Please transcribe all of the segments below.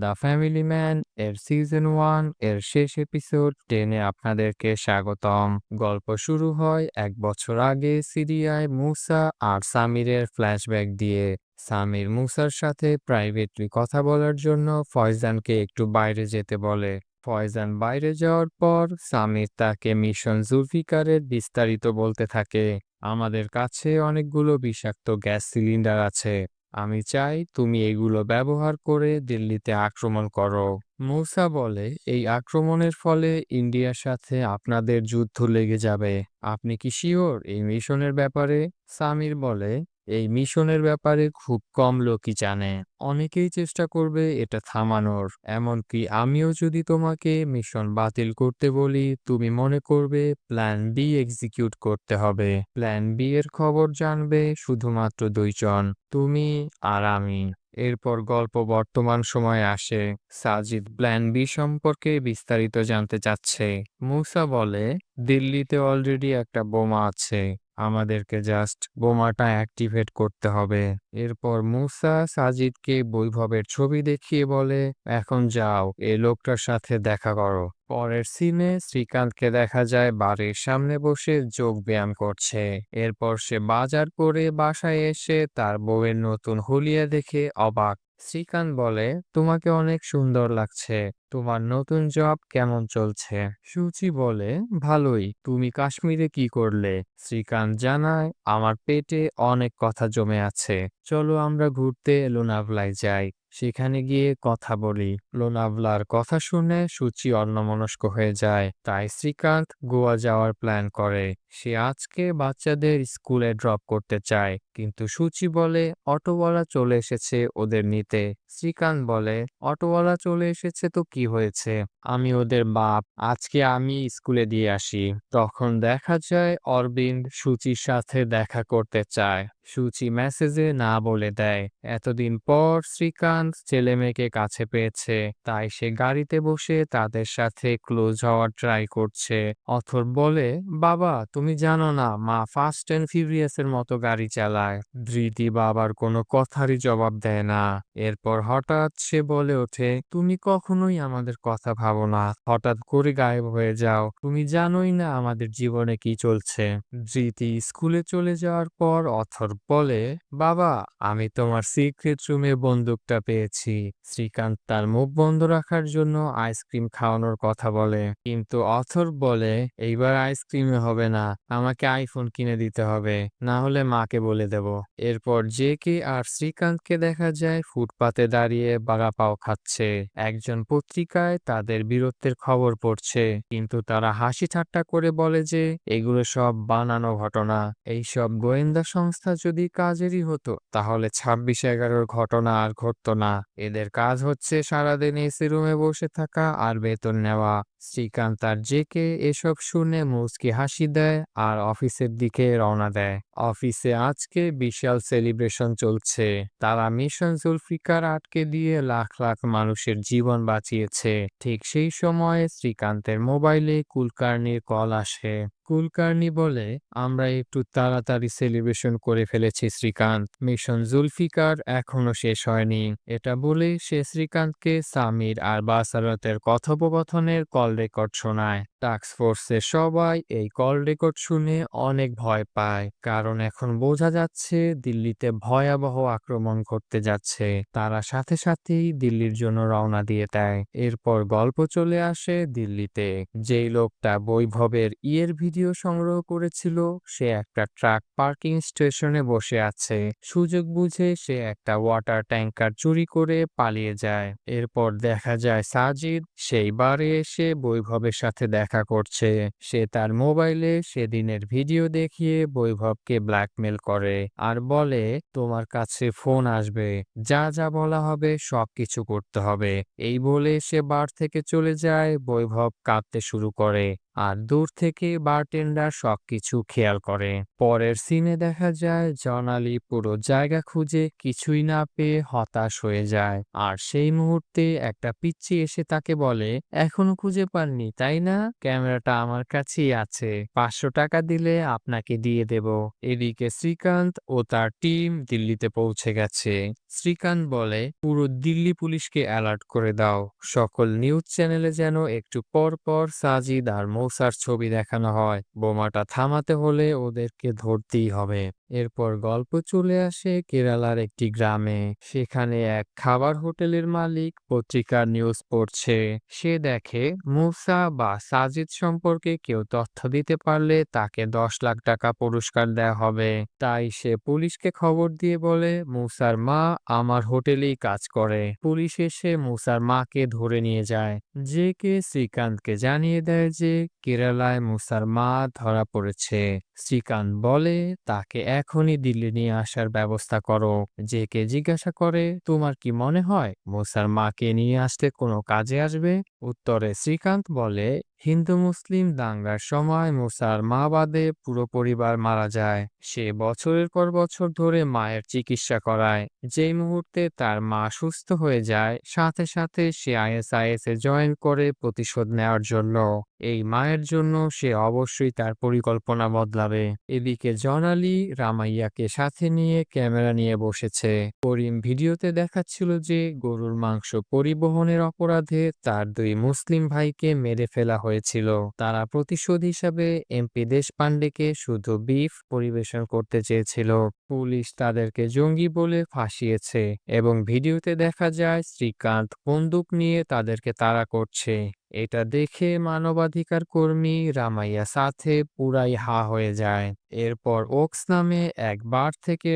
The family man এর season ওয়ানের শেষ এপিসোড টেনে আপনাদেরকে স্বাগতম। গল্প শুরু হয় এক বছর আগে সিরিয়ায় মুসা আর সামিরের ফ্ল্যাশব্যাক দিয়ে। সামির মুসার সাথে প্রাইভেটলি কথা বলার জন্য ফয়জানকে একটু বাইরে যেতে বলে। ফয়জান বাইরে যাওয়ার পর সামির তাকে মিশন জুলফিকারের বিস্তারিত বলতে থাকে। আমাদের কাছে অনেকগুলো বিষাক্ত গ্যাস সিলিন্ডার আছে। আমি চাই তুমি এগুলো ব্যবহার করে দিল্লিতে আক্রমণ করো। মূসা বলে, এই আক্রমণের ফলে ইন্ডিয়ার সাথে আপনাদের যুদ্ধ লেগে যাবে। আপনি কি শিওর এই মিশনের ব্যাপারে? সামির বলে এই মিশনের ব্যাপারে খুব কম লোকই জানে। অনেকেই চেষ্টা করবে এটা থামানোর। এমনকি আমিও যদি তোমাকে মিশন বাতিল করতে বলি, তুমি মনে করবে প্ল্যান বি এক্সিকিউট করতে হবে। প্ল্যান বি এর খবর জানবে শুধুমাত্র দুইজন, তুমি আর আমি। এরপর গল্প বর্তমান সময়ে আসে। সাজিদ প্ল্যান বি সম্পর্কে বিস্তারিত জানতে চাচ্ছে। মুসা বলে, দিল্লিতে অলরেডি একটা বোমা আছে। আমাদেরকে জাস্ট বোমাটা অ্যাক্টিভেট করতে হবে। এরপর মুসা সাজিদকে বৈভবের ছবি দেখিয়ে বলে, এখন যাও, এই লোকটার সাথে দেখা করো। পরের সিনে শ্রীকান্তকে দেখা যায় বাড়ির সামনে বসে যোগ ব্যায়াম করছে। এরপর সে বাজার করে বাসায় এসে তার বউয়ের নতুন হুলিয়া দেখে অবাক। শ্রীকান্ত বলে, তোমাকে অনেক সুন্দর লাগছে। তোমার নতুন জব কেমন চলছে? সুচি বলে, ভালোই। তুমি কাশ্মীরে কি করলে? শ্রীকান্ত জানায়, আমার পেটে অনেক কথা জমে আছে। চলো আমরা ঘুরতে লোনাভলায় যাই। সেখানে গিয়ে কথা বলি। লোনাভলার কথা শুনে সুচি অন্যমনস্ক হয়ে যায়। তাই শ্রীকান্ত গোয়া যাওয়ার প্ল্যান করে। সে আজকে বাচ্চাদের স্কুলে ড্রপ করতে চায়। কিন্তু সুচি বলে, অটোওয়ালা চলে এসেছে ওদের নিতে। শ্রীকান্ত বলে, অটোওয়ালা চলে এসেছে তো কি হয়েছে? আমি ওদের বাপ। আজকে আমি স্কুলে দিয়ে আসি। তখন দেখা যায় অরবিন্দ সুচির সাথে দেখা করতে চায়। সুচি মেসেজে না বলে দেয়। এতদিন পর শ্রীকান্ত ছেলে মেয়েকে কাছে পেয়েছে। তাই সে গাড়িতে বসে তাদের সাথে ক্লোজ হওয়ার ট্রাই করছে। অথর বলে, বাবা তুমি জানো না, মা ফাস্ট অ্যান্ড ফিউরিয়াস এর মতো গাড়ি চালায়। ধৃতি বাবার কোনো কথারই জবাব দেয় না। এরপর হঠাৎ সে বলে ওঠে, তুমি কখনোই আমাদের কথা ভাবো না। হঠাৎ করে গায়েব হয়ে যাও। তুমি জানোই না আমাদের জীবনে কি চলছে। ধৃতি স্কুলে চলে যাওয়ার পর অথর বলে, বাবা, আমি তোমার সিক্রেট রুমে বন্দুকটা পেয়েছি। শ্রীকান্ত তার মুখ বন্ধ রাখার জন্য আইসক্রিম খাওয়ানোর কথা বলে। কিন্তু অথর বলে, এইবার আইসক্রিমে হবে না। আমাকে আইফোন কিনে দিতে হবে, না হলে মাকে বলে দেব। এরপর জে কে আর শ্রীকান্তকে দেখা যায় ফুটপাতে দাঁড়িয়ে বাগা পাও খাচ্ছে। একজন পত্রিকায় তাদের বীরত্বের খবর পড়ছে, কিন্তু তারা হাসি ঠাট্টা করে বলে যে, এগুলো সব বানানো ঘটনা। এইসব গোয়েন্দা সংস্থা যদি কাজেরই হতো, তাহলে ছাব্বিশ এগারোর ঘটনা আর ঘটতো না। এদের কাজ হচ্ছে সারাদিন এসি রুমে বসে থাকা আর বেতন নেওয়া। শ্রীকান্ত তার জেকে এসব শুনে মুচকি হাসি দেয় আর অফিসের দিকে রওনা দেয়। অফিসে আজকে বিশাল সেলিব্রেশন চলছে। তারা মিশন জুলফিকার আটকে দিয়ে লাখ লাখ মানুষের জীবন বাঁচিয়েছে। ঠিক সেই সময়ে শ্রীকান্তের মোবাইলে কুলকার্নির কল আসে। কুলকার্নি বলে আমরা একটু তাড়াতাড়ি সেলিব্রেশন করে ফেলেছি শ্রীকান্ত। মিশন জুলফিকার এখনও শেষ হয়নি। এটা বলে সে শ্রীকান্তকে সামির আর বাসারতের কথোপকথনের কল রেকর্ড শোনায়। টাস্ক ফোর্সের সবাই এই কল রেকর্ড শুনে অনেক ভয় পায়, কারণ এখন বোঝা যাচ্ছে দিল্লিতে ভয়াবহ আক্রমণ করতে যাচ্ছে। তারা সাথে সাথেই দিল্লির জন্য রওনা দিয়ে দেয়। এরপর গল্প চলে আসে দিল্লিতে। যেই লোকটা বৈভবের ইয়ের ভিডিও সংগ্রহ করেছিল। সে একটা ট্রাক পার্কিং স্টেশনে বসে আছে। সুযোগ বুঝে সে একটা ওয়াটার ট্যাঙ্কার চুরি করে পালিয়ে যায়। এরপর দেখা যায় সাজিদ সেই বারে এসে বৈভবের সাথে দেখা করছে। সে তার মোবাইলে সেদিনের ভিডিও দেখিয়ে বৈভবকে ব্ল্যাকমেল করে আর বলে, তোমার কাছে ফোন আসবে। যা যা বলা হবে সবকিছু করতে হবে। এই বলে সে বার থেকে চলে যায়। বৈভব কাঁদতে শুরু করে। আর দূর থেকে বারটেন্ডার সবকিছু খেয়াল করে। পরের সিনে দেখা যায় জনালি পুরো জায়গা খুঁজে কিছুই না পেয়ে হতাশ হয়ে যায়। আর সেই মুহূর্তে একটা পিচ্চি এসে তাকে বলে, এখনও খুঁজে পাননি, তাই না? ক্যামেরাটা আমার কাছেই আছে। পাঁচশো টাকা দিলে আপনাকে দিয়ে দেব। এদিকে শ্রীকান্ত ও তার টিম দিল্লিতে পৌঁছে গেছে। শ্রীকান্ত বলে, পুরো দিল্লি পুলিশকে অ্যালার্ট করে দাও। সকল নিউজ চ্যানেলে যেন একটু পর পর সাজিদ আর মৌসার ছবি দেখানো হয়। বোমাটা থামাতে হলে ওদেরকে ধরতেই হবে। এরপর গল্প চলে আসে কেরালার একটি গ্রামে। সেখানে এক খাবার হোটেলের মালিক পত্রিকার নিউজ পড়ছে। সে দেখে, মুসা বা সাজিদ সম্পর্কে কেউ তথ্য দিতে পারলে তাকে দশ লাখ টাকা পুরস্কার দেওয়া হবে। তাই সে পুলিশকে খবর দিয়ে বলে, মুসার মা আমার হোটেলেই কাজ করে। পুলিশ এসে মুসার মাকে ধরে নিয়ে যায়। যে কে শ্রীকান্তকে জানিয়ে দেয় যে কেরালায় মুসার মা ধরা পড়েছে। শ্রীকান্ত বলে, তাকে এখনই দিল্লি নিয়ে আসার ব্যবস্থা করো। যে কে জিজ্ঞাসা করে, তোমার কি মনে হয়, মুসার মাকে নিয়ে আসতে কোনো কাজে আসবে? উত্তরে শ্রীকান্ত বলে, হিন্দু মুসলিম দাঙ্গার সময় মুসার মা বাদে পুরো পরিবার মারা যায়। সে বছরের পর বছর ধরে মায়ের চিকিৎসা করায়। যেই মুহূর্তে তার মা সুস্থ হয়ে যায়, সাথে সাথে সে আইএসআইএস এ জয়েন করে প্রতিশোধ নেওয়ার জন্য। এই মায়ের জন্য সে অবশ্যই তার পরিকল্পনা বদলাবে। এদিকে জনালি রামাইয়াকে সাথে নিয়ে ক্যামেরা নিয়ে বসেছে। করিম ভিডিওতে দেখাচ্ছিল যে গরুর মাংস পরিবহনের অপরাধে তার দুই মুসলিম ভাইকে মেরে ফেলা হয়েছিল। তারা প্রতিশোধ হিসাবে এমপি দেশপান্ডেকে শুধু বিফ পরিবেশন করতে চেয়েছিল। পুলিশ তাদেরকে জঙ্গি বলে ফাঁসিয়েছে এবং ভিডিওতে দেখা যায় শ্রীকান্ত বন্দুক নিয়ে তাদেরকে তাড়া করছে। এটা দেখে মানবাধিকার কর্মী রামাইয়া সাথে পুরাই হা হয়ে যায়। এরপর ওক্স নামে একবার থেকে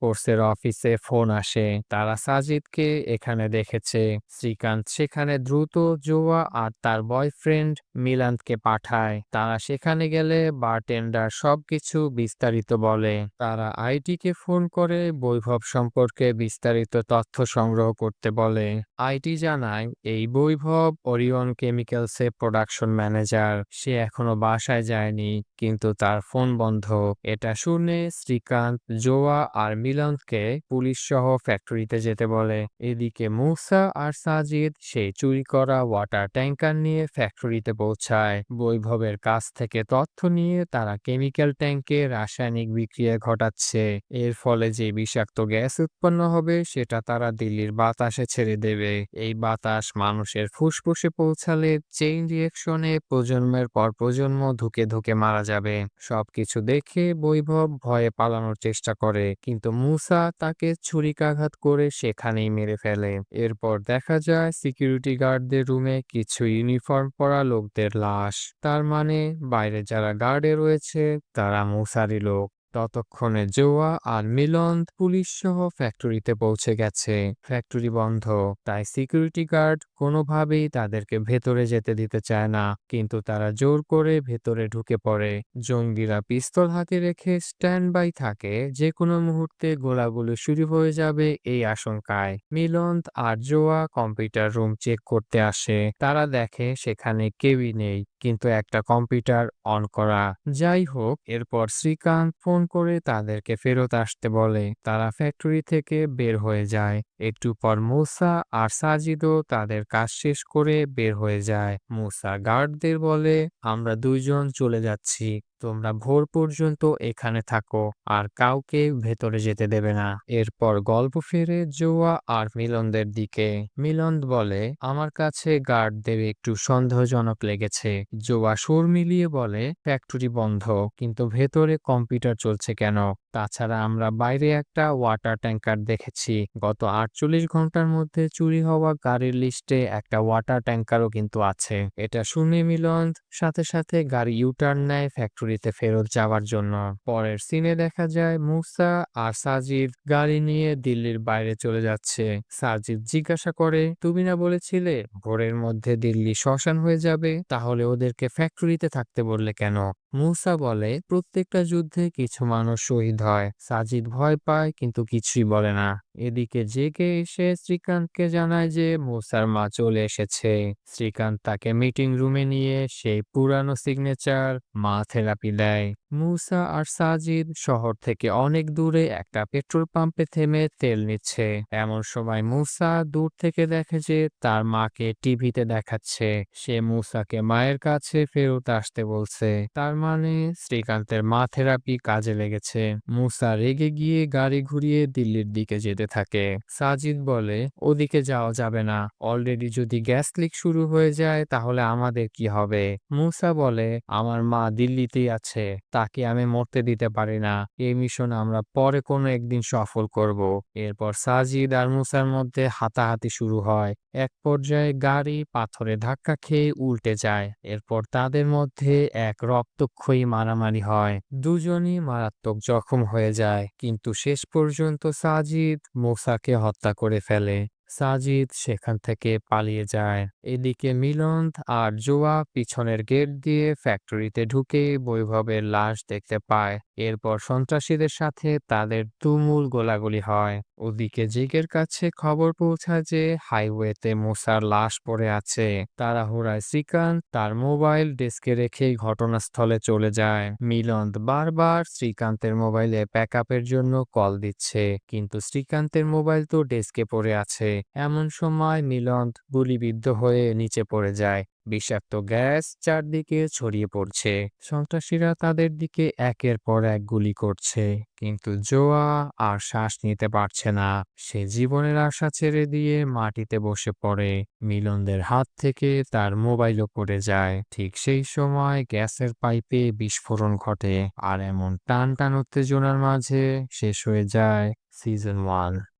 ফোর্সের অফিসে ফোন আসে। তারা সাজিদকে এখানে দেখেছে। শ্রীকান্ত সেখানে দ্রুত জোয়া আর তার বয়ফ্রেন্ড মিলান্তকে পাঠায়। তারা সেখানে গেলে বারটেন্ডার সবকিছু বিস্তারিত বলে। তারা আইটিকে ফোন করে বৈভব সম্পর্কে বিস্তারিত তথ্য সংগ্রহ করতে বলে। আইটি জানায়, এই বৈভব ওরিয়ন কেমিক্যালসে প্রোডাকশন ম্যানেজার সে এখনও বাসায় যায়নি, কিন্তু তার ফোন বন্ধ। এটা শুনে শ্রীকান্ত, জোয়া আর মিলনকে পুলিশ সহ ফ্যাক্টরিতে যেতে বলে। এদিকে মুসা আর সাজিদ সেই চুরি করা ওয়াটার ট্যাঙ্কার নিয়ে ফ্যাক্টরিতে পৌঁছায়। বৈভবের কাছ থেকে তথ্য নিয়ে তারা কেমিক্যাল ট্যাঙ্কে রাসায়নিক বিক্রিয়া ঘটাচ্ছে। এর ফলে যে বিষাক্ত গ্যাস উৎপন্ন হবে, সেটা তারা দিল্লির বাতাসে ছেড়ে দেবে। এই বাতাস মানুষের ফুসফুসে পৌঁছালে চেইন রিয়েকশনে প্রজন্মের পর প্রজন্ম ধুকে ধুকে মারা যাবে। সবকিছু দেখে বৈভব ভয়ে পালানোর চেষ্টা করে, কিন্তু মুসা তাকে ছুরিকাঘাত করে সেখানেই মেরে ফেলে। এরপর দেখা যায় সিকিউরিটি গার্ডদের রুমে কিছু ইউনিফর্ম পরা লোকদের লাশ। তার মানে বাইরে যারা গার্ডে রয়েছে, তারা মুসারি লোক। ততক্ষণে জোয়া আর মিলন পুলিশ সহ ফ্যাক্টরিতে পৌঁছে গেছে। ফ্যাক্টরি বন্ধ, তাই সিকিউরিটি গার্ড কোনোভাবেই তাদেরকে ভেতরে যেতে দিতে চায় না, কিন্তু তারা জোর করে ভেতরে ঢুকে পড়ে। জঙ্গিরা পিস্তল হাতে রেখে স্ট্যান্ড বাই থাকে যে কোনো মুহূর্তে গোলাগুলো শুরু হয়ে যাবে এই আশঙ্কায়। মিলন্ত আর জোয়া কম্পিউটার রুম চেক করতে আসে, তারা দেখে সেখানে কেউই নেই, কিন্তু একটা কম্পিউটার অন করা। যাই হোক, এরপর শ্রীকান্ত ফোন করে তাদেরকে ফেরত আসতে বলে। তারা ফ্যাক্টরি থেকে বের হয়ে যায়। একটু পর মুসা আর সাজিদও তাদের কাজ শেষ করে বের হয়ে যায়। মুসা গার্ডদের বলে, আমরা দুইজন চলে যাচ্ছি। তোমরা ভোর পর্যন্ত এখানে থাকো, আর কাউকে ভেতরে যেতে দেবে না। এরপর গল্প ফিরে জোয়া আর মিলনদের দিকে। মিলন বলে, আমার কাছে গার্ড দেবে, একটু সন্দেহজনক লেগেছে। জোয়া সুর মিলিয়ে বলে, ফ্যাক্টরি বন্ধ, কিন্তু ভেতরে কম্পিউটার চলছে কেন? তাছাড়া আমরা বাইরে একটা ওয়াটার ট্যাঙ্কার দেখেছি। গত আটচল্লিশ ঘণ্টার মধ্যে চুরি হওয়া গাড়ির লিস্টে একটা ওয়াটার ট্যাঙ্কারও কিন্তু আছে। এটা শুনে মিলন সাথে সাথে গাড়ি ইউটার্ন নেয় ফ্যাক্টরিতে ফেরত যাওয়ার জন্য। পরের সিনে দেখা যায় মুসা আর সাজিদ গাড়ি নিয়ে দিল্লির বাইরে চলে যাচ্ছে। সাজিদ জিজ্ঞাসা করে, তুমি না বলেছিলে ভোরের মধ্যে দিল্লি শ্মশান হয়ে যাবে? তাহলে ওদেরকে ফ্যাক্টরিতে থাকতে বললে কেন? মুসা বলে, প্রত্যেকটা যুদ্ধে কিছু মানুষ শহীদ হয়। সাজিদ ভয় পায়, কিন্তু কিছুই বলে না। এদিকে জেগে এসে শ্রীকান্তকে জানায় যে মুসার মা চলে এসেছে। শ্রীকান্ত তাকে মিটিং রুমে নিয়ে সেই পুরানো সিগনেচার মা থেরাপি দেয়। মুসা আর সাজিদ শহর থেকে অনেক দূরে একটা পেট্রোল পাম্পে থেমে তেল নিচ্ছে। এমন সময় মুসা দূর থেকে দেখে যে তার মাকে টিভিতে দেখাচ্ছে। সে মুসাকে মায়ের কাছে ফেরত আসতে বলছে। তার মানে শ্রীকান্তের মা থেরাপি কাজে লেগেছে। মুসা রেগে গিয়ে গাড়ি ঘুরিয়ে দিল্লির দিকে যেতে থাকে। সাজিদ বলে, ওদিকে যাওয়া যাবে না। অলরেডি যদি গ্যাস লিক শুরু হয়ে যায় তাহলে আমাদের কি হবে? মুসা বলে, আমার মা দিল্লিতেই আছে। তাকে আমি মরতে দিতে পারি না। এই মিশন আমরা পরে কোনো একদিন সফল করব। এরপর সাজিদ আর মুসার মধ্যে হাতাহাতি শুরু হয়। এক পর্যায়ে গাড়ি পাথরে ধাক্কা খেয়ে উল্টে যায়। এরপর তাদের মধ্যে এক রক্তক্ষয়ী মারামারি হয়। দুজনই মারাত্মক জখম হয়ে যায়। কিন্তু শেষ পর্যন্ত সাজিদ মুসাকে হত্যা করে ফেলে। সাজিদ সেখান থেকে পালিয়ে যায়। এদিকে মিলন আর জোয়া পিছনের গেট দিয়ে ফ্যাক্টরিতে ঢুকে বৈভবের লাশ দেখতে পায়। এরপর সন্ত্রাসীদের সাথে তাদের তুমুল গোলাগুলি হয়। ওদিকে জিগের কাছে খবর পৌঁছায় যে হাইওয়েতে মুসার লাশ পড়ে আছে। তাড়াহুড়ায় শ্রীকান্ত তার মোবাইল ডেস্কে রেখে ঘটনাস্থলে চলে যায়। মিলন্দ বারবার শ্রীকান্তের মোবাইলে ব্যাকআপের জন্য কল দিচ্ছে, কিন্তু শ্রীকান্তের মোবাইল তো ডেস্কে পড়ে আছে। এমন সময় মিলন্দ গুলিবিদ্ধ হয়ে নিচে পড়ে যায়। বিষাক্ত গ্যাস চারদিকে ছড়িয়ে পড়ছে। সন্ত্রাসীরা তাদের দিকে একের পর এক গুলি করছে, কিন্তু জোয়া আর শ্বাস নিতে পারছে না। সে জীবনের আশা ছেড়ে দিয়ে মাটিতে বসে পড়ে। মিলনদের হাত থেকে তার মোবাইলও পড়ে যায়। ঠিক সেই সময় গ্যাসের পাইপে বিস্ফোরণ ঘটে আর এমন টান টান উত্তেজনার মাঝে শেষ হয়ে যায় সিজন ওয়ান।